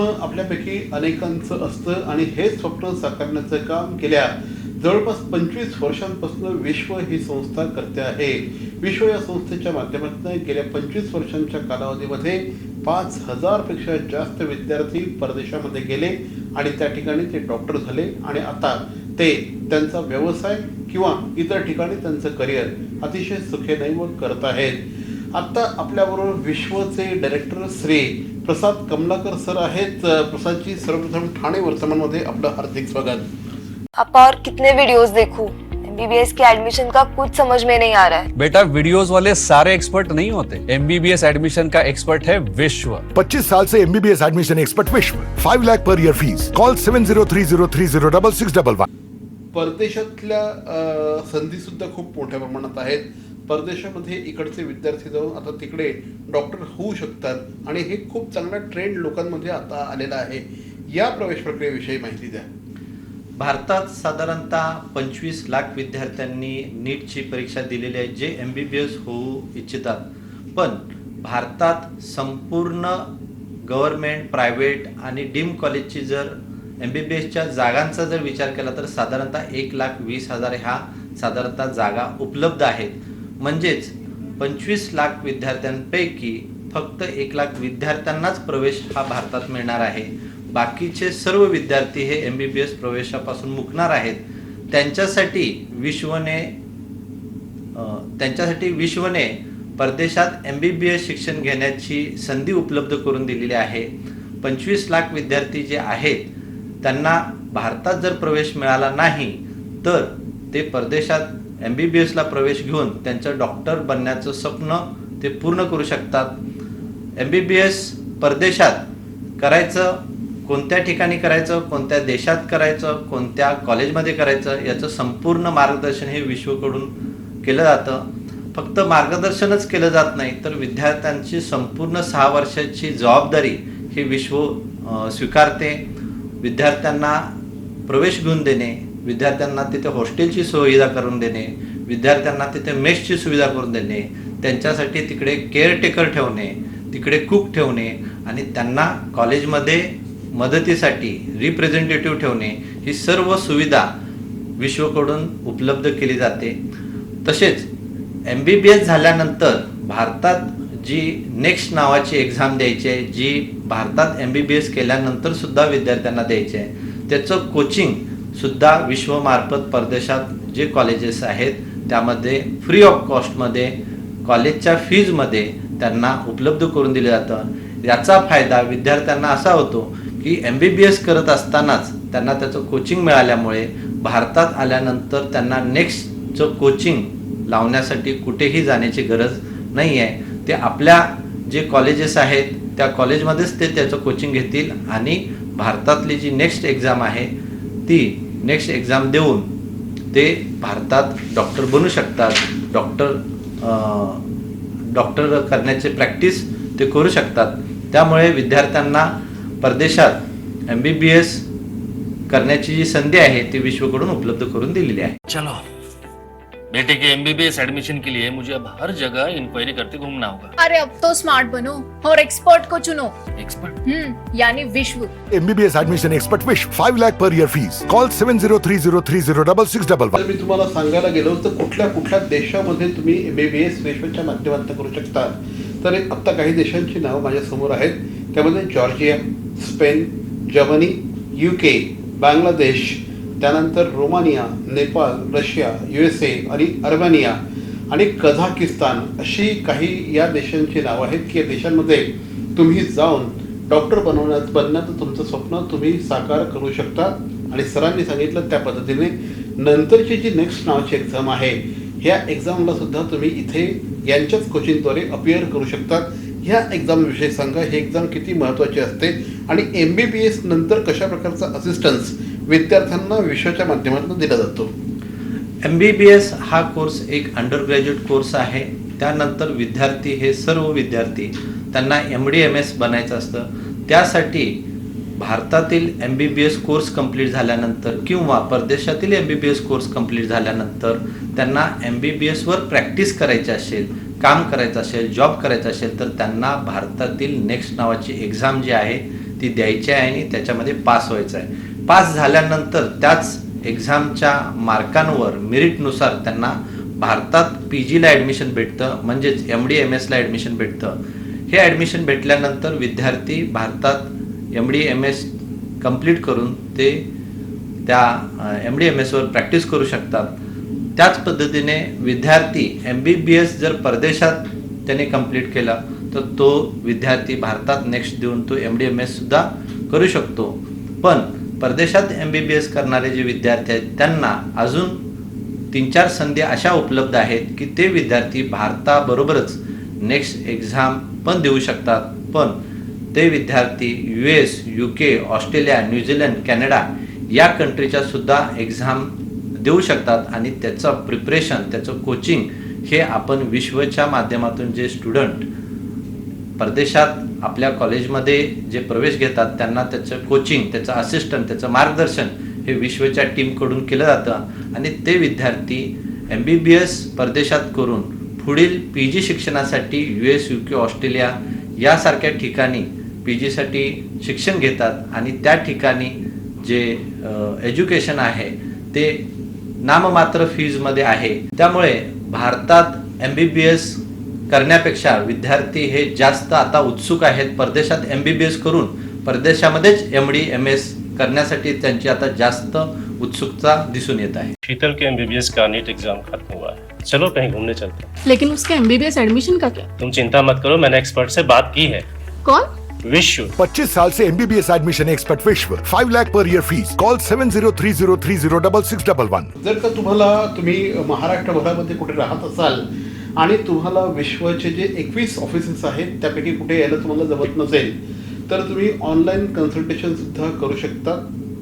स्वप्न आपल्यापैकी अनेकांचं असतं आणि हे स्वप्न साकारण्याचं काम गेल्या जवळपास पंचवीस वर्षांपासून विश्व ही संस्था करते आहे. विश्व या संस्थेच्या माध्यमातून गेल्या पंचवीस वर्षांच्या कालावधीमध्ये पाच हजारपेक्षा जास्त विद्यार्थी परदेशामध्ये गेले आणि त्या ठिकाणी ते डॉक्टर झाले आणि आता ते त्यांचा व्यवसाय किंवा इतर ठिकाणी त्यांचं करिअर अतिशय सुखेनैव करत आहेत. आत्ता आपल्याबरोबर विश्वचे डायरेक्टर श्री प्रसाद कमलाकर सर आहेत. प्रसादजी सर्वप्रथम ठाणे वर्तमानमध्ये आपलं हार्दिक स्वागत. पापा और कितने वीडियोस देखूं? एमबीबीएस के एडमिशन का कुछ समझ में नहीं आ रहा है। बेटा वीडियोस वाले सारे एक्सपर्ट नहीं होते। एमबीबीएस एडमिशन का एक्सपर्ट है विश्व। 25 साल से MBBS admission expert Vishwa. Five lakh per year fees call seven zero three zero three zero double six double one परदेशातल्या अ, संधीसुद्धा खूप मोठ्या प्रमाणात आहेत. परदेशामध्ये इकडचे विद्यार्थी जाऊन आता तिकडे डॉक्टर होऊ शकतात. आणि हे खूप चांगला ट्रेंड लोकांमध्ये आता आलेला आहे. या प्रवेश प्रक्रियेविषयी माहिती द्या. भारतात साधारणतः पंचवीस लाख विद्यार्थ्यांनी नीटची परीक्षा दिलेली आहे. जे एम बी बी एस होऊ इच्छितात. पण भारतात संपूर्ण गव्हर्मेंट प्रायव्हेट आणि डीम कॉलेजची जर एम बी बी एसच्या जागांचा जर विचार केला तर साधारणतः एक लाख वीस हजार ह्या साधारणतः जागा उपलब्ध आहेत. म्हणजेच पंचवीस लाख विद्यार्थ्यांपैकी फक्त एक लाख विद्यार्थ्यांनाच प्रवेश हा भारतात मिळणार आहे. बाकीचे सर्व विद्यार्थी हे एम बी बी एस प्रवेशापासून मुकणार आहेत. त्यांच्यासाठी विश्वने त्यांच्यासाठी विश्वने परदेशात एम बी बी एस शिक्षण घेण्याची संधी उपलब्ध करून दिलेली आहे. पंचवीस लाख विद्यार्थी जे आहेत त्यांना भारतात जर प्रवेश मिळाला नाही तर ते परदेशात एम बी बी एसला प्रवेश घेऊन त्यांचं डॉक्टर बनण्याचं स्वप्न ते पूर्ण करू शकतात. एम बी बी एस परदेशात करायचं कोणत्या ठिकाणी करायचं कोणत्या देशात करायचं कोणत्या कॉलेजमध्ये करायचं याचं संपूर्ण मार्गदर्शन हे विश्वकडून केलं जातं. फक्त मार्गदर्शनच केलं जात नाही तर विद्यार्थ्यांची संपूर्ण सहा वर्षाची जबाबदारी हे विश्व स्वीकारते. विद्यार्थ्यांना प्रवेश घेऊन देणे विद्यार्थ्यांना तिथे हॉस्टेलची सुविधा करून देणे विद्यार्थ्यांना तिथे मेसची सुविधा करून देणे त्यांच्यासाठी तिकडे केअरटेकर ठेवणे तिकडे कुक ठेवणे आणि त्यांना कॉलेजमध्ये मदतीसाठी रिप्रेझेंटेटिव्ह ठेवणे ही सर्व सुविधा विश्वकडून उपलब्ध केली जाते. तसेच एम बी बी एस झाल्यानंतर भारतात जी नेक्स्ट नावाची एक्झाम द्यायची आहे जी भारतात एम बी बी एस केल्यानंतर सुद्धा विद्यार्थ्यांना द्यायची आहे त्याचं कोचिंग सुद्धा विश्वमार्फत परदेशात जे कॉलेजेस आहेत त्यामध्ये फ्री ऑफ कॉस्टमध्ये कॉलेजच्या फीजमध्ये त्यांना उपलब्ध करून दिलं जातं. याचा फायदा विद्यार्थ्यांना असा होतो की एम बी बी एस करत असतानाच त्यांना त्याचं कोचिंग मिळाल्यामुळे भारतात आल्यानंतर त्यांना नेक्स्टचं कोचिंग लावण्यासाठी कुठेही जाण्याची गरज नाही आहे ते आपल्या जे कॉलेजेस आहेत त्या कॉलेजमध्येच ते त्याचं कोचिंग घेतील आणि भारतातली जी नेक्स्ट एक्झाम आहे ती नेक्स्ट एक्झाम देऊन ते भारतात डॉक्टर बनू शकतात. डॉक्टर डॉक्टर करण्याचे प्रॅक्टिस ते करू शकतात. त्यामुळे विद्यार्थ्यांना परदेशात एम बी बी एस करण्याची जी संधी आहे ती विश्वकडून उपलब्ध करून दिलेली आहे. चलो. बेटे के एमबीबीएस एडमिशन के लिए मुझे अब हर जगह इंक्वायरी करते घूमना होगा। अरे अब तो स्मार्ट बनो और एक्सपर्ट को चुनो। एक्सपर्ट हम्म यानी Vishwa. MBBS admission expert Vishwa five lakh per year fees call seven zero three zero three zero double six double one मी तुम्हाला सांगायला गेलो तर कुठल्या कुठल्या देशामध्ये तुम्ही एम बी बी एस विश्वच्या माध्यमातून करू शकता? तर आत्ता काही देशांची नावं माझ्यासमोर आहेत. त्यामध्ये Georgia Spain Germany U K Bangladesh त्यानंतर Romania Nepal Russia U S A आणि अर्मेनिया आणि कझाकिस्तान अशी काही या देशांची नावं आहेत की या देशांमध्ये तुम्ही जाऊन डॉक्टर बनवण्यात बनण्याचं तुमचं स्वप्न तुम्ही साकार करू शकता. आणि सरांनी सांगितलं त्या पद्धतीने नंतरची जी नेक्स्ट नावाची एक्झाम आहे ह्या एक्झामला सुद्धा तुम्ही इथे यांच्याच कोचिंगद्वारे अपिअर करू शकतात. ह्या एक्झामविषयी सांगा. ही एक्झाम किती महत्त्वाची असते आणि एम बी बी एस नंतर कशा प्रकारचा असिस्टन्स विद्यार्थ्यांना विश्वाच्या माध्यमातून दिला जातो. एम बी बी एस हा कोर्स एक अंडर ग्रॅज्युएट कोर्स आहे. त्यानंतर विद्यार्थी हे सर्व विद्यार्थी त्यांना एम डी एम एस बनायचं असतं. त्यासाठी भारतातील M B B S course complete झाल्यानंतर किंवा परदेशातील M B B S course complete झाल्यानंतर त्यांना एम बी बी एसवर प्रॅक्टिस करायची असेल काम करायचं असेल जॉब करायचा असेल तर त्यांना भारतातील नेक्स्ट नावाची एक्झाम जी आहे ती द्यायची आहे आणि त्याच्यामध्ये पास व्हायचं आहे. पास झाल्यानंतर त्याच एक्झामच्या मार्कांवर मेरिटनुसार त्यांना भारतात पी जीला ॲडमिशन भेटतं म्हणजेच एम डी एम एसला ॲडमिशन भेटतं. हे ॲडमिशन भेटल्यानंतर विद्यार्थी भारतात M D M S complete करून ते त्या एम डी एम एसवर प्रॅक्टिस करू शकतात. त्याच पद्धतीने विद्यार्थी एम बी बी एस जर परदेशात त्याने कंप्लीट केला तर तो विद्यार्थी भारतात नेक्स्ट देऊन तो एम डी एम एससुद्धा करू शकतो. पण परदेशात एम बी बी एस करणारे जे विद्यार्थी आहेत त्यांना अजून तीन चार संधी अशा उपलब्ध आहेत की ते विद्यार्थी भारताबरोबरच नेक्स्ट एक्झाम पण देऊ शकतात. पण ते विद्यार्थी U S U K Australia New Zealand Canada या कंट्रीच्या सुद्धा एक्झाम देऊ शकतात आणि त्याचं प्रिपरेशन त्याचं कोचिंग हे आपण विश्वच्या माध्यमातून जे स्टुडंट परदेशात आपल्या कॉलेजमध्ये जे प्रवेश घेतात त्यांना त्याचं कोचिंग त्याचं असिस्टंट त्याचं मार्गदर्शन हे विश्वच्या टीमकडून केलं जातं. आणि ते विद्यार्थी एम बी बी एस परदेशात करून पुढील पी जी शिक्षणासाठी U S U K Australia यासारख्या ठिकाणी पी जीसाठी शिक्षण घेतात. आणि त्या ठिकाणी जे एज्युकेशन आहे ते नाममात्र फीजमध्ये आहे. त्यामुळे भारतात एम बी बी एस करण्यापेक्षा विद्यार्थी हे जास्त आता उत्सुक आहेत. परदेशात एम बी बी एस करून परदेशामध्येच एम डी एम एस करण्यासाठी त्यांची आता जास्त उत्सुकता दिसून येत आहे. शीतल के एमबीबीएस का नीट एग्जाम खत्म हुआ है? चलो कहीं घूमने चलते हैं। लेकिन उसके एमबीबीएस एडमिशन का क्या? तुम चिंता मत करो मैंने एक्सपर्ट से बात की है। कौन? विश्व। 25 साल से MBBS admission expert Vishwa. Five lakh per year fees call seven zero three zero three zero double six double one जर का तुम्हाला तुम्ही महाराष्ट्रभरामध्ये कुठे राहत असाल आणि तुम्हाला विश्वाचे जे एकवीस ऑफिसेस आहेत त्यापैकी कुठे यायला तुम्हाला जमत नसेल तर तुम्ही ऑनलाईन कन्सल्टेशन सुद्धा करू शकता.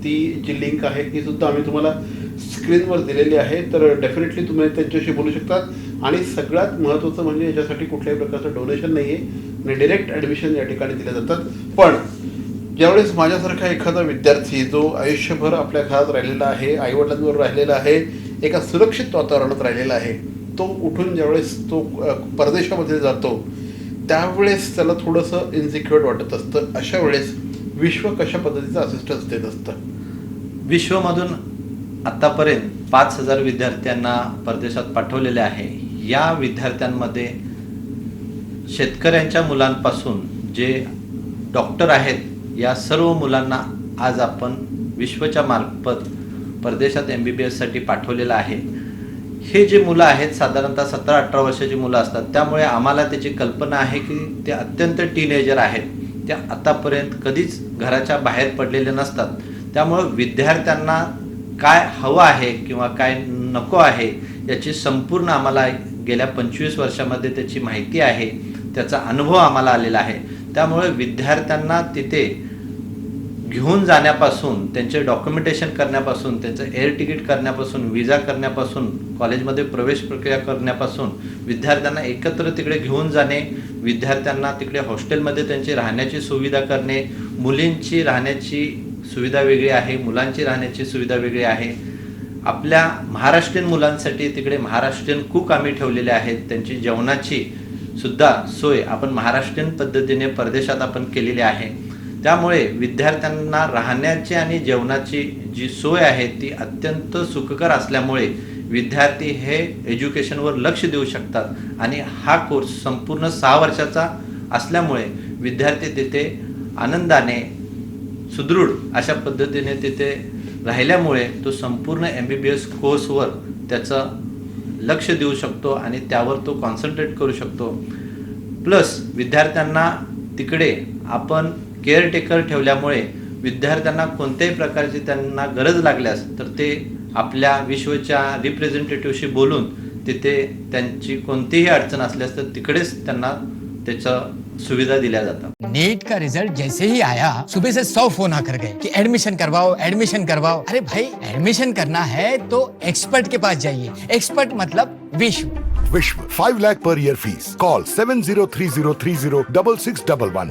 ती जी लिंक आहे ती सुद्धा आम्ही तुम्हाला स्क्रीनवर दिलेली आहे. तर डेफिनेटली तुम्ही त्यांच्याशी बोलू शकता. आणि सगळ्यात महत्त्वाचं म्हणजे याच्यासाठी कुठल्याही प्रकारचं डोनेशन नाही आहे आणि डिरेक्ट ॲडमिशन या ठिकाणी दिल्या जातात. पण ज्यावेळेस माझ्यासारखा एखादा विद्यार्थी जो आयुष्यभर आपल्या घरात राहिलेला आहे आईवडिलांवर राहिलेला आहे एका सुरक्षित वातावरणात राहिलेला आहे तो उठून ज्यावेळेस तो परदेशामध्ये जातो त्यावेळेस त्याला थोडंसं इन्सिक्युअर वाटत असतं. अशा वेळेस विश्व कशा पद्धतीचं असिस्टन्स देत असतं? विश्वमधून आत्तापर्यंत पाच हजार विद्यार्थ्यांना परदेशात पाठवलेले आहे. या विद्यार्थ्यांमध्ये शेतकऱ्यांच्या मुलांपासून जे डॉक्टर आहेत या सर्व मुलांना आज आपण विश्वच्या मार्फत परदेशात एम बी बी एससाठी पाठवलेलं आहे. हे जे मुलं आहेत साधारणतः सतरा अठरा वर्षाची मुलं असतात त्यामुळे आम्हाला त्याची कल्पना आहे की ते अत्यंत टीनेजर आहेत. त्या आतापर्यंत कधीच घराच्या बाहेर पडलेले नसतात. त्यामुळं विद्यार्थ्यांना काय हवं आहे किंवा काय नको आहे याची संपूर्ण आम्हाला गेल्या पंचवीस वर्षामध्ये त्याची माहिती आहे त्याचा अनुभव आम्हाला आलेला आहे. त्यामुळे विद्यार्थ्यांना तिथे घेऊन जाण्यापासून त्यांचे डॉक्युमेंटेशन करण्यापासून त्यांचं एअर तिकीट करण्यापासून विजा करण्यापासून कॉलेजमध्ये प्रवेश प्रक्रिया करण्यापासून विद्यार्थ्यांना एकत्र तिकडे घेऊन जाणे विद्यार्थ्यांना तिकडे हॉस्टेलमध्ये त्यांची राहण्याची सुविधा करणे मुलींची राहण्याची सुविधा वेगळी आहे मुलांची राहण्याची सुविधा वेगळी आहे. आपल्या महाराष्ट्रीयन मुलांसाठी तिकडे महाराष्ट्रीयन कुक आम्ही ठेवलेले आहेत. त्यांची जेवणाची सुद्धा सोय आपण महाराष्ट्रीयन पद्धतीने परदेशात आपण केलेली आहे. त्यामुळे विद्यार्थ्यांना राहण्याची आणि जेवणाची जी सोय आहे ती अत्यंत सुखकर असल्यामुळे विद्यार्थी हे एज्युकेशनवर लक्ष देऊ शकतात आणि हा कोर्स संपूर्ण सहा वर्षाचा असल्यामुळे विद्यार्थी तिथे आनंदाने सुदृढ अशा पद्धतीने तिथे राहिल्यामुळे तो संपूर्ण एम बी बी एस कोर्सवर त्याचं लक्ष देऊ शकतो आणि त्यावर तो कॉन्सन्ट्रेट करू शकतो. प्लस विद्यार्थ्यांना तिकडे आपण केअरटेकर ठेवल्यामुळे विद्यार्थ्यांना कोणत्याही प्रकारची त्यांना गरज लागल्यास तर ते आपल्या विश्वच्या रिप्रेझेंटेटिव्हशी बोलून तिथे त्यांची कोणतीही अडचण असल्यास तर तिकडेच त्यांना त्याचं सुविधा दिल्या जातात. नीट का रिजल्ट जैसे ही आया सुबह से सौ फोन आकर गए कि एडमिशन करवाओ एडमिशन करवाओ अरे भाई एडमिशन करना है तो एक्सपर्ट के पास जाइए एक्सपर्ट मतलब Vishwa Vishwa five lakh per year fees call seven zero three zero three zero double six double one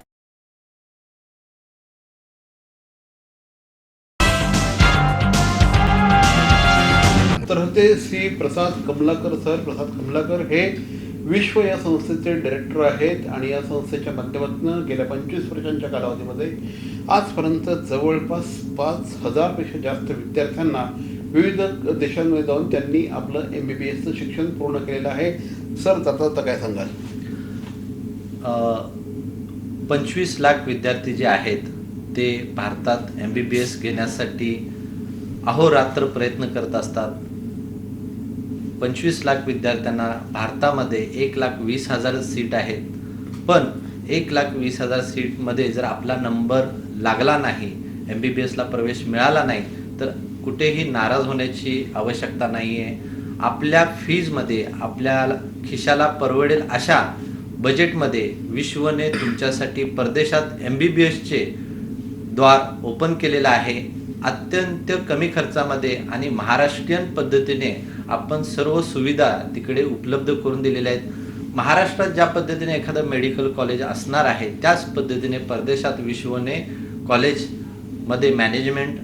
तर होते श्री प्रसाद कमलाकर सर प्रसाद कमलाकर हे विश्व या संस्थेचे डायरेक्टर आहेत आणि या संस्थेच्या माध्यमातून गेल्या पंचवीस वर्षांच्या कालावधीमध्ये आजपर्यंत जवळपास पाच हजारपेक्षा जास्त विद्यार्थ्यांना विविध देशांमध्ये जाऊन त्यांनी आपलं एम बी बी एसचं शिक्षण पूर्ण केलेलं आहे. सर जाता जाता काय सांगाल? पंचवीस लाख विद्यार्थी जे आहेत ते भारतात एम बी बी एस घेण्यासाठी अहोरात्र प्रयत्न करत असतात. पंचवीस लाख विद्यार्थ्यांना भारतामध्ये एक लाख वीस हजार सीट आहेत. पण एक लाख वीस हजार सीटमध्ये जर आपला नंबर लागला नाही एम बी बी एसला प्रवेश मिळाला नाही तर कुठेही नाराज होण्याची आवश्यकता नाही आहे आपल्या फीजमध्ये आपल्या खिशाला परवडेल अशा बजेटमध्ये विश्वने तुमच्यासाठी परदेशात एम बी बी एसचे द्वार ओपन केलेलं आहे. अत्यंत कमी खर्चामध्ये आणि महाराष्ट्रीयन पद्धतीने आपण सर्व सुविधा तिकडे उपलब्ध करून दिलेल्या आहेत. महाराष्ट्रात ज्या पद्धतीने एखादं मेडिकल कॉलेज असणार आहे त्याच पद्धतीने परदेशात विश्वने कॉलेजमध्ये मॅनेजमेंट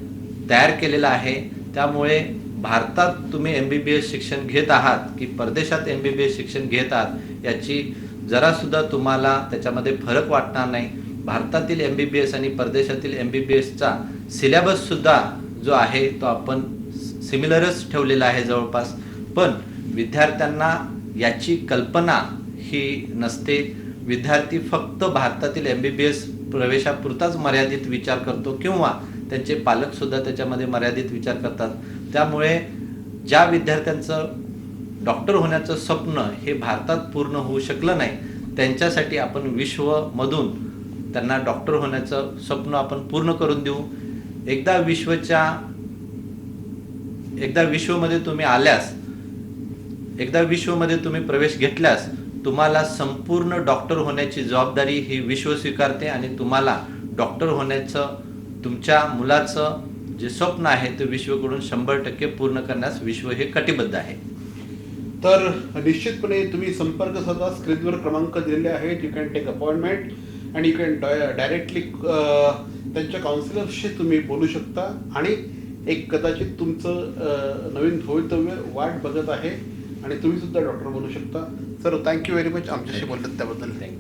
तयार केलेलं आहे. त्यामुळे भारतात तुम्ही एम बी बी एस शिक्षण घेत आहात की परदेशात एम बी बी एस शिक्षण घेत आहात याची जरासुद्धा तुम्हाला त्याच्यामध्ये फरक वाटणार नाही. भारतातील एम बी बी एस आणि परदेशातील एम बी बी एसचा सिलेबससुद्धा जो आहे तो आपण सिमिलरच ठेवलेला आहे जवळपास. पण विद्यार्थ्यांना याची कल्पना ही नसते. विद्यार्थी फक्त भारतातील एम बी बी एस प्रवेशापुरताच मर्यादित विचार करतो किंवा त्यांचे पालकसुद्धा त्याच्यामध्ये मर्यादित विचार करतात. त्यामुळे ज्या विद्यार्थ्यांचं डॉक्टर होण्याचं स्वप्न हे भारतात पूर्ण होऊ शकलं नाही त्यांच्यासाठी आपण विश्वमधून त्यांना डॉक्टर होण्याचं स्वप्न आपण पूर्ण करून देऊ. एकदा विश्वच्या एकदा विश्वमध्ये तुम्ही आल्यास एकदा विश्वमध्ये तुम्ही प्रवेश घेतल्यास तुम्हाला संपूर्ण डॉक्टर होण्याची जबाबदारी ही विश्व स्वीकारते आणि तुम्हाला डॉक्टर होण्याचं तुमच्या मुलाचं जे स्वप्न आहे ते विश्वकडून शंभर टक्के पूर्ण करण्यास विश्व हे कटिबद्ध आहे. तर निश्चितपणे तुम्ही संपर्क साधा स्क्रीनवर क्रमांक दिलेले आहेत यू कॅन टेक अपॉइंटमेंट आणि यू कॅन डायरेक्टली त्यांच्या काउन्सिलर्सशी तुम्ही बोलू शकता. आणि एक कदाचित तुमचं अ, नवीन भवितव्य वाट बघत आहे. आणि तुम्ही सुद्धा डॉक्टर बनू शकता. सर थँक्यू व्हेरी मच आमच्याशी बोललात त्याबद्दल. थँक्यू